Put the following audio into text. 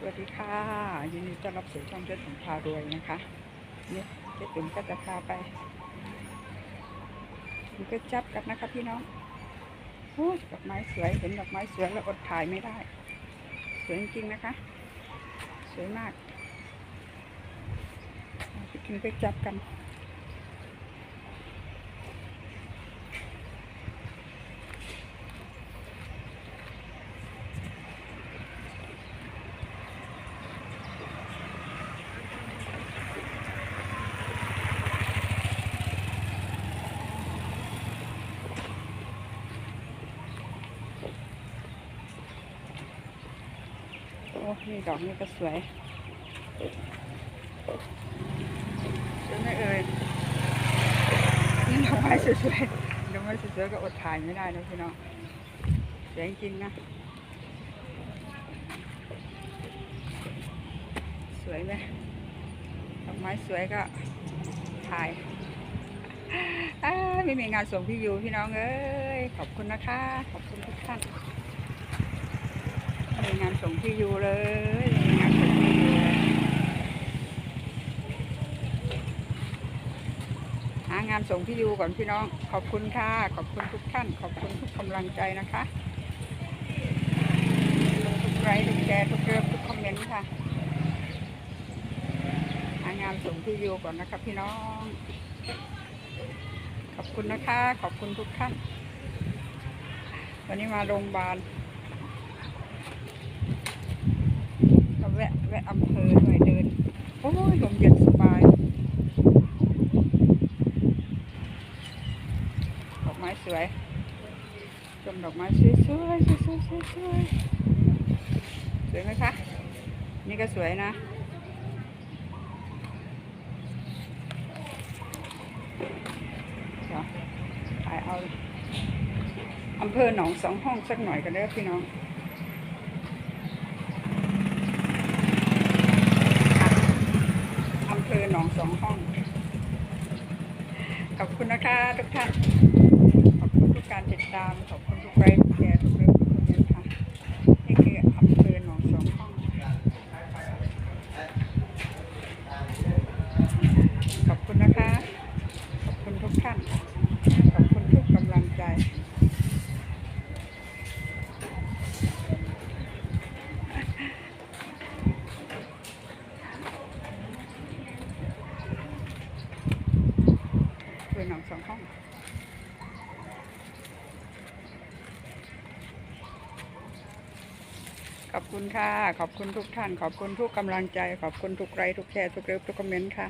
สวัสดีค่ะยินดีต้อนรับสู่ช่องเจ๊ตุ๋มพารวยนะคะเนี่ยเจ๊ตุ๋มก็จะพาไปดูกระจับกันนะคะพี่น้องโอ้ดอกไม้สวยเห็นดอกไม้สวยแล้วอดถ่ายไม่ได้ สวยจริงๆนะคะ สวยมากไปกินกระจับกัน นี่ดอกนี้ก็สวยสวยไหมเอ่ยนี่ดอกไม้สวยๆดอกไม้สวยๆก็อดถ่ายไม่ได้นะพี่น้องสวยจริงนะ สวยไหมดอกไม้สวยก็ถ่ายไม่มีงานส่งพี่ยูพี่น้องเอ้ยขอบคุณนะคะ ขอบคุณทุกท่านไม่มีงานส่งที่ยูเลยมีงานส่งที่อยู่เลย หางานส่งที่อยู่ก่อนพี่น้อง ขอบคุณค่ะ ขอบคุณทุกท่าน ขอบคุณทุกกำลังใจนะคะทุกไลค์ทุกแชร์ทุกเรื่องทุกคอมเมนต์ค่ะ หางานส่งที่อยู่ก่อนนะคะพี่น้อง ขอบคุณนะคะ ขอบคุณทุกท่าน วันนี้มาโรงพยาบาล ก็แวะแวะอำเภอหน่อยเดิน โอ้ยลมเย็นสบาย ดอกไม้ส วยชมดอกไม้สวยสวยสวยสวยสวยสวยสวยไหมคะ นี่ก็สวยนะเดี๋ยวถ่ายเอาอำเภอหนองสองห้องสักหน่อยกันเด้อพี่น้องอำเภอหนองสองห้อง ขอบคุณนะคะทุกท่าน ขอบคุณทุกการติดตาม ขอบคุณทุกไลค์ทุกแชร์ทุกเรื่องทุกคนค่ะนี่คืออำเภอหนองสองห้อง ขอบคุณนะคะ ขอบคุณทุกท่าน ขอบคุณทุกกำลังใจคือหนองสองห้อง อบคุณค่ะ ขอบคุณทุกท่าน ขอบคุณทุกกำลังใจ ขอบคุณทุกไลค์ทุกแชร์ทุกเลิฟทุกคอมเมนต์ค่ะ